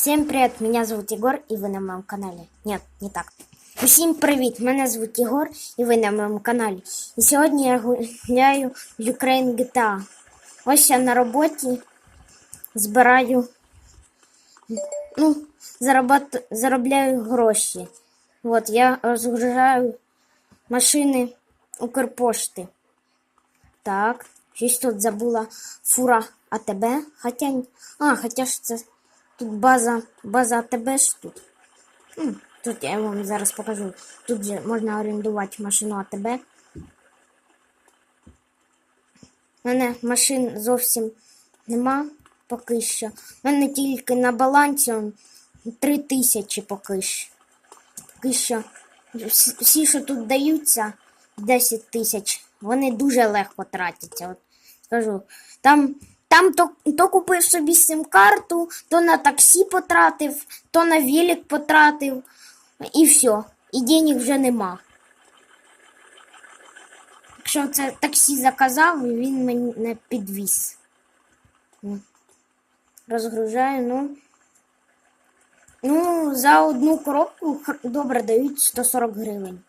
Всем привет, меня зовут Егор, и вы на моем канале. Нет, не так. Усім привіт! Мене звуть Єгор, і ви на моєму каналі. І сьогодні я гуляю в Ukraine GTA. Ось я на роботі збираю, ну, зарабат... заробляю гроші. От, я розгружаю машини Укрпошти. Так, щось тут забула фура АТБ. Хотя, а, хоча ж це тут база, база АТБ ж тут. Тут я вам зараз покажу. Тут же можна орендувати машину АТБ. У мене машин зовсім нема поки що. У мене тільки на балансі он, 3 тисячі поки що. Поки що всі, що тут даються, 10 тисяч, вони дуже легко тратяться. От скажу. Там, там то, то купив собі сим-карту, то на таксі потратив, то на велик потратив, і все. І денег вже нема. Якщо це таксі заказав, він мене підвіз. Розгружаю, ну. Ну, за одну коробку добре дають 140 гривень.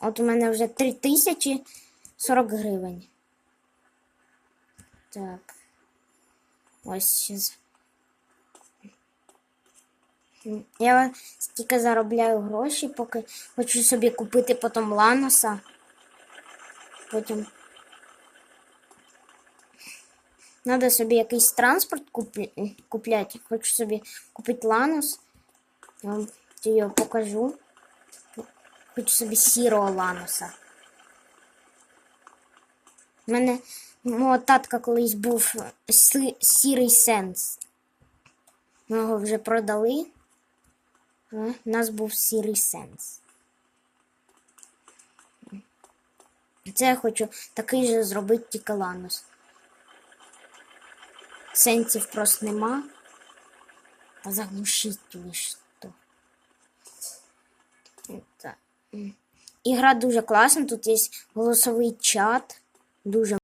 От у мене вже 3040 гривень. Так. Ось. М, Я стільки заробляю гроші, поки хочу собі купити потім Ланоса. Потім. Надо собі якийсь транспорт купляти. Хочу собі купити Ланос. Я вам його покажу. Хочу собі сірого Ланоса. У мене мого татка колись був сірий сенс. Ми його вже продали. У нас був сірий сенс. Це я хочу такий же зробити тільки Ланос. Сенсів просто нема. А заглушить лише то. Ігра дуже класна, тут є голосовий чат. Дуже